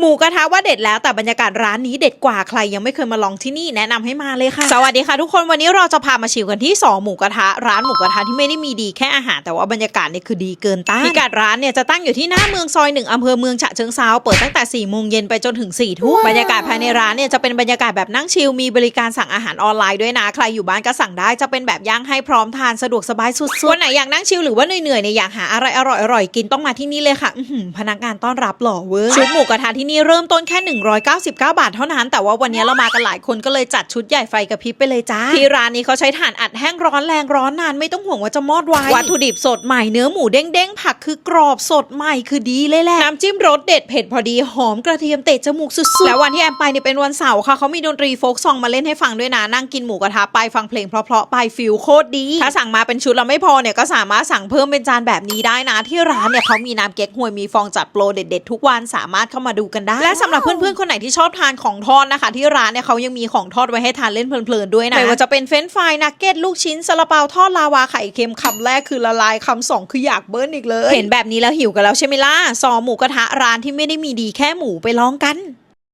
หมูกระทะว่าเด็ดแล้วแต่บรรยากาศร้านนี้เด็ดกว่าใครยังไม่เคยมาลองที่นี่แนะนำให้มาเลยค่ะ สวัสดีค่ะทุกคนวันนี้เราจะพามาชิมกันที่สองหมูกระทะร้านหมูกระทะที่ไม่ได้มีดีแค่อาหารแต่ว่าบรรยากาศเนี่ยคือดีเกินต้านพิกัดร้านเนี่ยจะตั้งอยู่ที่หน้าเมืองซอยหนึ่งอำเภอเมืองฉะเชิงเซาเปิดตั้งแต่4ี่โมงเย็นไปจนถึง4ี่ทุ่มบรรยากาศภายในร้านเนี่ยจะเป็นบรรยากาศแบบนั่งชิลมีบริการสั่งอาหารออนไลน์ด้วยนะใครอยู่บ้านก็สั่งได้จะเป็นแบบย่างให้พร้อมทานสะดวกสบายสุดๆวันไหนอยากนั่งชิลหรือว่าเหนื่อยๆเนี่ยอยากหาอะไรอร่อยๆกินต้องมาที่นี่เลยค่ะอื้อหือพนักงานต้อนรับหล่อเวอร์ชุดหมูกระทะที่นี่เริ่มต้นแค่ 199 บาทเท่านั้น แต่ว่าวันนี้เรามากันหลายคนก็เลยจัดชุดใหญ่ไฟกระพริบไปเลยจ้า ที่ร้านนี้เขาใช้ถ่านอัดแห้งร้อนแรงร้อนนานไม่ต้องห่วงว่าจะมอดไววัตถุดิบสดใหม่เนื้อหมูเด้งๆผักคือกรอบสดใหม่คือดีเลยแหละน้ำจิ้มรสเด็ดเผ็ดพอดีหอมกระเทียมเตะจมูกสุดๆแล้ววันที่แอมไปเนี่ยเป็นวันเสาร์ค่ะเขามีดนตรีโฟกซองมาเล่นให้ฟังด้วยนะนั่งกินหมูกระทะไปฟังเพลงเพราะๆไปฟิลโคตรดี ถ้าสั่งมาเป็นชุดเราไม่พอเนี่ยก็สามารถสั่งเพิ่มเป็นจานแบบนี้ได้นะ ที่ร้านเนี่ยเขามีน้ำเก๊กฮวยมีฟองจัดโปรเด็ด ๆ ทุกวันสามารถเข้ามาดูกันได้ และสำหรับเพื่อนๆคนไหนที่ชอบทานของทอดนะคะ ที่ร้านเนี่ยเขายังมีของทอดไว้ให้ทานเล่นเพลินๆด้วยนะไม่ว่าจะเป็นเฟรนช์ฟรายนักเก็ตลูกชิ้นซาลาเปาทอดลาวาไข่เค็มคำแรกคือละลายคำสองคืออยากเบิ้ลอีกเลย เห็นแบบนี้แล้วหิวกันแล้วใช่ไหมล่ะซอหมูกระทะร้านที่ไม่ได้มีดีแค่หมูไปลองกัน